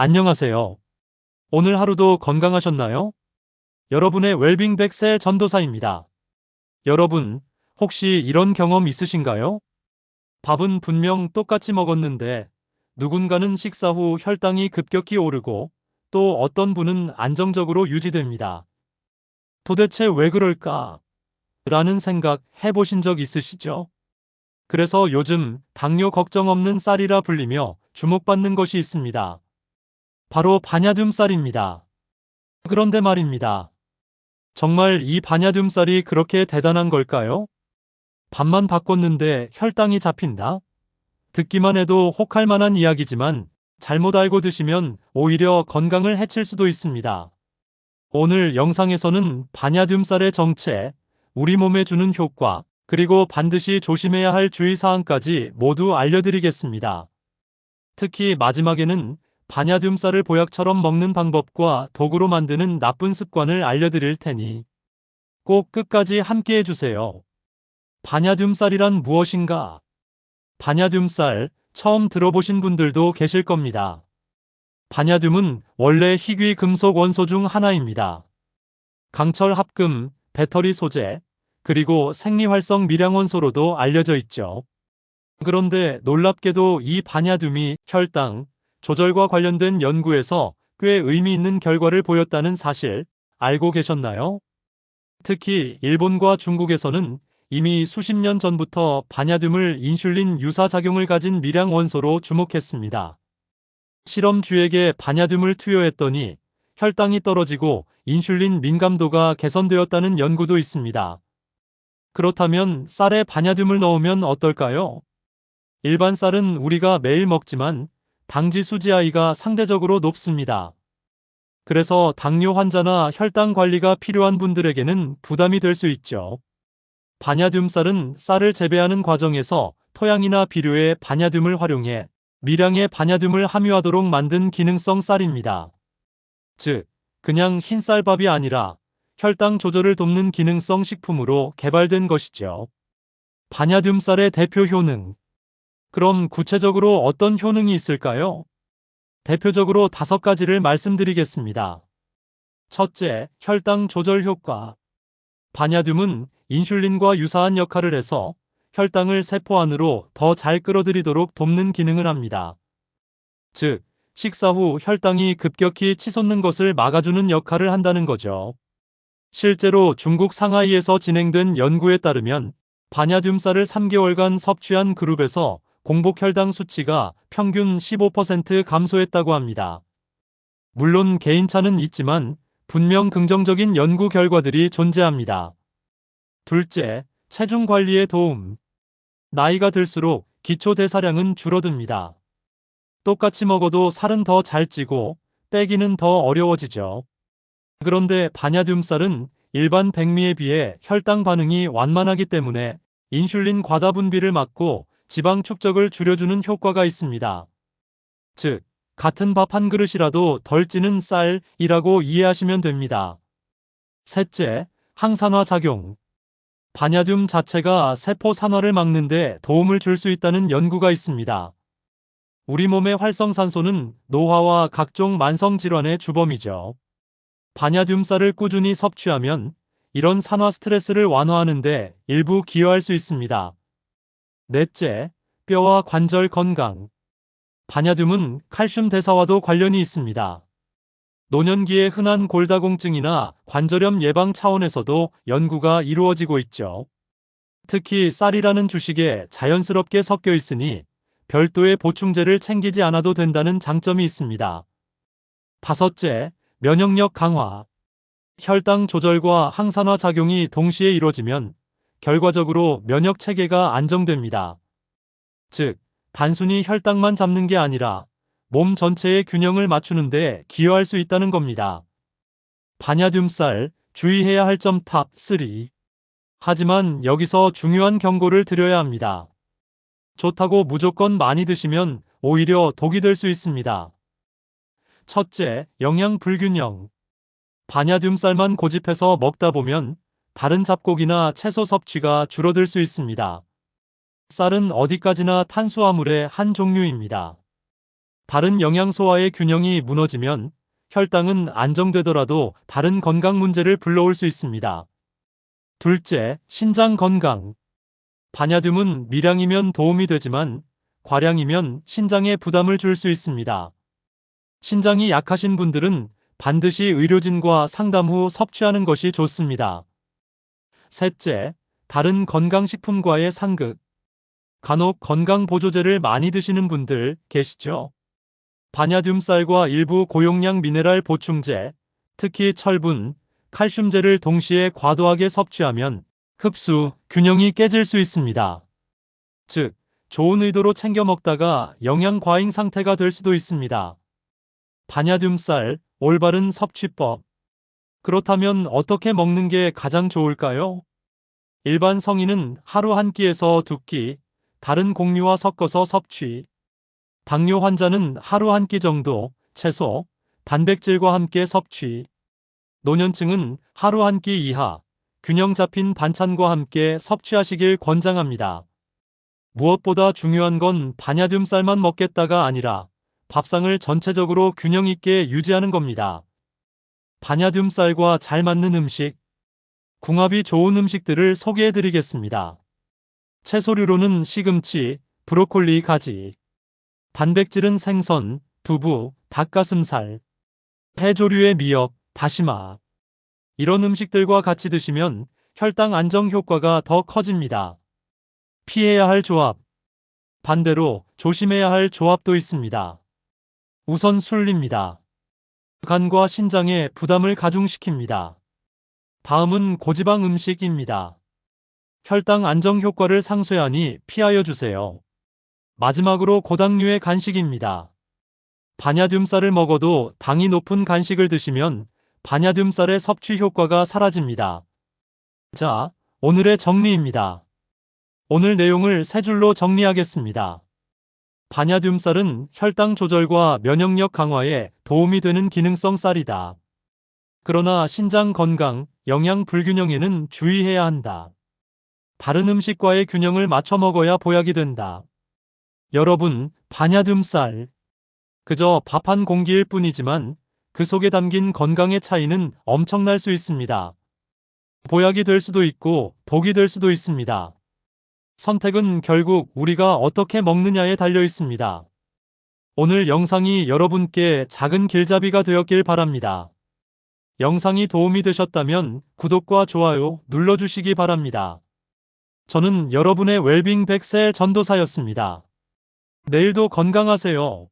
안녕하세요. 오늘 하루도 건강하셨나요? 여러분의 웰빙 백세 전도사입니다. 여러분, 혹시 이런 경험 있으신가요? 밥은 분명 똑같이 먹었는데 누군가는 식사 후 혈당이 급격히 오르고 또 어떤 분은 안정적으로 유지됩니다. 도대체 왜 그럴까? 라는 생각 해보신 적 있으시죠? 그래서 요즘 당뇨 걱정 없는 쌀이라 불리며 주목받는 것이 있습니다. 바로 바냐듐 쌀입니다. 그런데 말입니다. 정말 이 바냐듐 쌀이 그렇게 대단한 걸까요? 밥만 바꿨는데 혈당이 잡힌다? 듣기만 해도 혹할 만한 이야기지만 잘못 알고 드시면 오히려 건강을 해칠 수도 있습니다. 오늘 영상에서는 바냐듐 쌀의 정체, 우리 몸에 주는 효과, 그리고 반드시 조심해야 할 주의사항까지 모두 알려드리겠습니다. 특히 마지막에는 바냐듐 쌀을 보약처럼 먹는 방법과 도구로 만드는 나쁜 습관을 알려드릴 테니 꼭 끝까지 함께 해주세요. 바냐듐 쌀이란 무엇인가? 바냐듐 쌀 처음 들어보신 분들도 계실 겁니다. 바냐듐은 원래 희귀 금속 원소 중 하나입니다. 강철 합금, 배터리 소재, 그리고 생리활성 미량 원소로도 알려져 있죠. 그런데 놀랍게도 이 바냐듐이 혈당, 조절과 관련된 연구에서 꽤 의미 있는 결과를 보였다는 사실 알고 계셨나요? 특히 일본과 중국에서는 이미 수십 년 전부터 바냐듐을 인슐린 유사 작용을 가진 미량 원소로 주목했습니다. 실험주에게 바냐듐을 투여했더니 혈당이 떨어지고 인슐린 민감도가 개선되었다는 연구도 있습니다. 그렇다면 쌀에 바냐듐을 넣으면 어떨까요? 일반 쌀은 우리가 매일 먹지만 당지 수지아이가 상대적으로 높습니다. 그래서 당뇨 환자나 혈당 관리가 필요한 분들에게는 부담이 될 수 있죠. 바냐듐 쌀은 쌀을 재배하는 과정에서 토양이나 비료에 바냐듐을 활용해 미량의 바냐듐을 함유하도록 만든 기능성 쌀입니다. 즉, 그냥 흰 쌀밥이 아니라 혈당 조절을 돕는 기능성 식품으로 개발된 것이죠. 바냐듐 쌀의 대표 효능, 그럼 구체적으로 어떤 효능이 있을까요? 대표적으로 다섯 가지를 말씀드리겠습니다. 첫째, 혈당 조절 효과. 바냐듐은 인슐린과 유사한 역할을 해서 혈당을 세포 안으로 더 잘 끌어들이도록 돕는 기능을 합니다. 즉, 식사 후 혈당이 급격히 치솟는 것을 막아주는 역할을 한다는 거죠. 실제로 중국 상하이에서 진행된 연구에 따르면 바냐듐 쌀을 3개월간 섭취한 그룹에서 공복 혈당 수치가 평균 15% 감소했다고 합니다. 물론 개인차는 있지만 분명 긍정적인 연구 결과들이 존재합니다. 둘째, 체중 관리에 도움. 나이가 들수록 기초 대사량은 줄어듭니다. 똑같이 먹어도 살은 더 잘 찌고 빼기는 더 어려워지죠. 그런데 쌀은 일반 백미에 비해 혈당 반응이 완만하기 때문에 인슐린 과다 분비를 막고 지방 축적을 줄여주는 효과가 있습니다. 즉, 같은 밥 한 그릇이라도 덜 찌는 쌀이라고 이해하시면 됩니다. 셋째, 항산화 작용. 바냐듐 자체가 세포 산화를 막는데 도움을 줄 수 있다는 연구가 있습니다. 우리 몸의 활성산소는 노화와 각종 만성 질환의 주범이죠. 바냐듐 쌀을 꾸준히 섭취하면 이런 산화 스트레스를 완화하는데 일부 기여할 수 있습니다. 넷째, 뼈와 관절 건강. 바냐듐은 칼슘 대사와도 관련이 있습니다. 노년기에 흔한 골다공증이나 관절염 예방 차원에서도 연구가 이루어지고 있죠. 특히 쌀이라는 주식에 자연스럽게 섞여 있으니 별도의 보충제를 챙기지 않아도 된다는 장점이 있습니다. 다섯째, 면역력 강화. 혈당 조절과 항산화 작용이 동시에 이루어지면 결과적으로 면역 체계가 안정됩니다. 즉, 단순히 혈당만 잡는 게 아니라 몸 전체의 균형을 맞추는데 기여할 수 있다는 겁니다. 쌀, 주의해야 할 점 탑 3. 하지만 여기서 중요한 경고를 드려야 합니다. 좋다고 무조건 많이 드시면 오히려 독이 될 수 있습니다. 첫째, 영양 불균형. 쌀만 고집해서 먹다 보면 다른 잡곡이나 채소 섭취가 줄어들 수 있습니다. 쌀은 어디까지나 탄수화물의 한 종류입니다. 다른 영양소와의 균형이 무너지면 혈당은 안정되더라도 다른 건강 문제를 불러올 수 있습니다. 둘째, 신장 건강. 바냐듐은 미량이면 도움이 되지만 과량이면 신장에 부담을 줄 수 있습니다. 신장이 약하신 분들은 반드시 의료진과 상담 후 섭취하는 것이 좋습니다. 셋째, 다른 건강식품과의 상극. 간혹 건강보조제를 많이 드시는 분들 계시죠? 바냐듐 쌀과 일부 고용량 미네랄 보충제, 특히 철분, 칼슘제를 동시에 과도하게 섭취하면 흡수, 균형이 깨질 수 있습니다. 즉, 좋은 의도로 챙겨 먹다가 영양 과잉 상태가 될 수도 있습니다. 바냐듐 쌀, 올바른 섭취법. 그렇다면 어떻게 먹는 게 가장 좋을까요? 일반 성인은 하루 한 끼에서 두 끼, 다른 곡류와 섞어서 섭취. 당뇨 환자는 하루 한 끼 정도, 채소, 단백질과 함께 섭취. 노년층은 하루 한 끼 이하, 균형 잡힌 반찬과 함께 섭취하시길 권장합니다. 무엇보다 중요한 건 바냐듐쌀만 먹겠다가 아니라 밥상을 전체적으로 균형 있게 유지하는 겁니다. 바냐듐쌀과 잘 맞는 음식, 궁합이 좋은 음식들을 소개해 드리겠습니다. 채소류로는 시금치, 브로콜리 가지, 단백질은 생선, 두부, 닭가슴살, 해조류의 미역, 다시마. 이런 음식들과 같이 드시면 혈당 안정 효과가 더 커집니다. 피해야 할 조합. 반대로 조심해야 할 조합도 있습니다. 우선 술입니다. 간과 신장에 부담을 가중시킵니다. 다음은 고지방 음식입니다. 혈당 안정 효과를 상쇄하니 피하여 주세요. 마지막으로 고당류의 간식입니다. 바냐듐쌀을 먹어도 당이 높은 간식을 드시면 바냐듐쌀의 섭취 효과가 사라집니다. 자, 오늘의 정리입니다. 오늘 내용을 세 줄로 정리하겠습니다. 바냐듐쌀은 혈당 조절과 면역력 강화에 도움이 되는 기능성 쌀이다. 그러나 신장 건강, 영양 불균형에는 주의해야 한다. 다른 음식과의 균형을 맞춰 먹어야 보약이 된다. 여러분, 바냐듐쌀. 그저 밥 한 공기일 뿐이지만 그 속에 담긴 건강의 차이는 엄청날 수 있습니다. 보약이 될 수도 있고 독이 될 수도 있습니다. 선택은 결국 우리가 어떻게 먹느냐에 달려 있습니다. 오늘 영상이 여러분께 작은 길잡이가 되었길 바랍니다. 영상이 도움이 되셨다면 구독과 좋아요 눌러주시기 바랍니다. 저는 여러분의 웰빙 백세 전도사였습니다. 내일도 건강하세요.